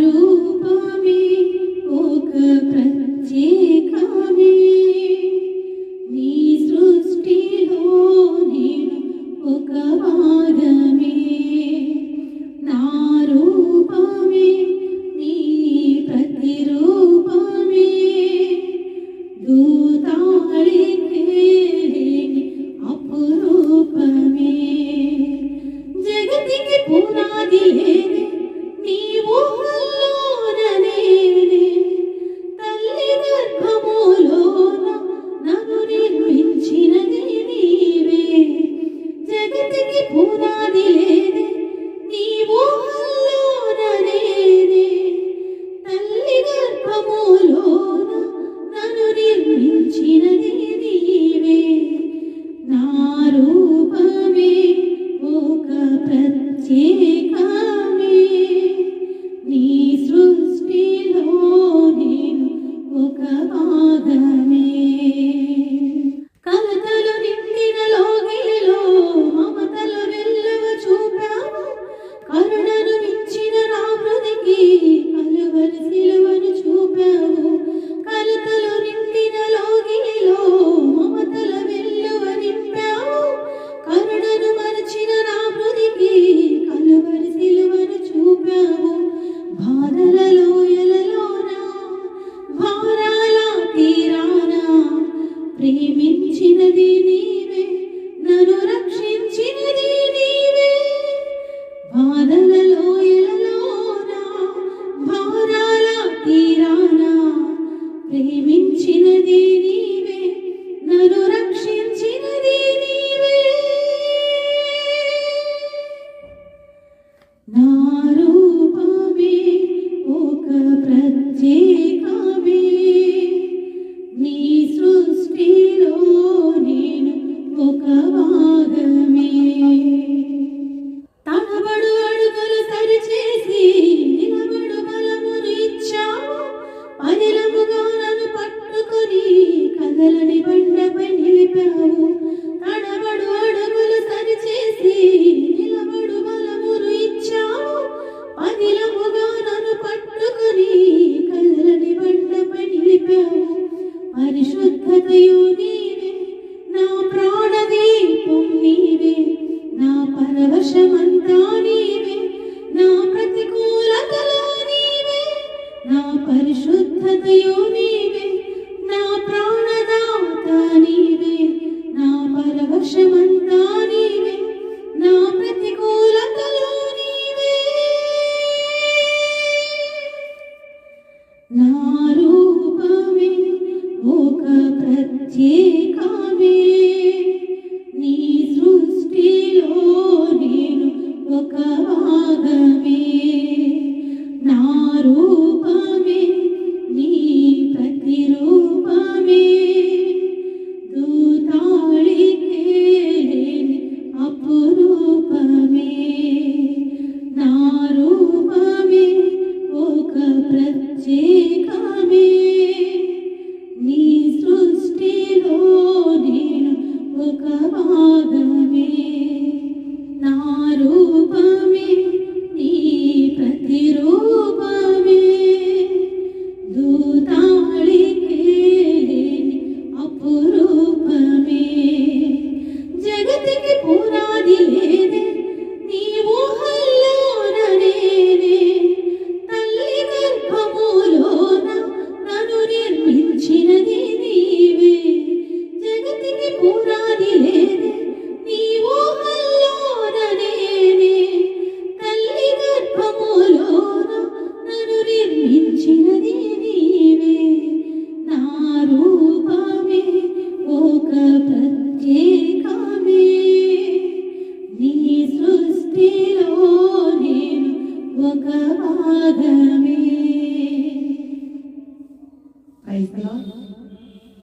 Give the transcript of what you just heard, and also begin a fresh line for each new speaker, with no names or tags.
रूपमे బాధల లోయలలోనా భారాల తీరానా? ప్రేమించినది నీవే నన్ను రక్షించినది నీవే. నా రూపమే ఒక ప్రత్యేకమే. నీ సృష్టిలో నేను ఒక భాగమే.
ലോകമാകമേ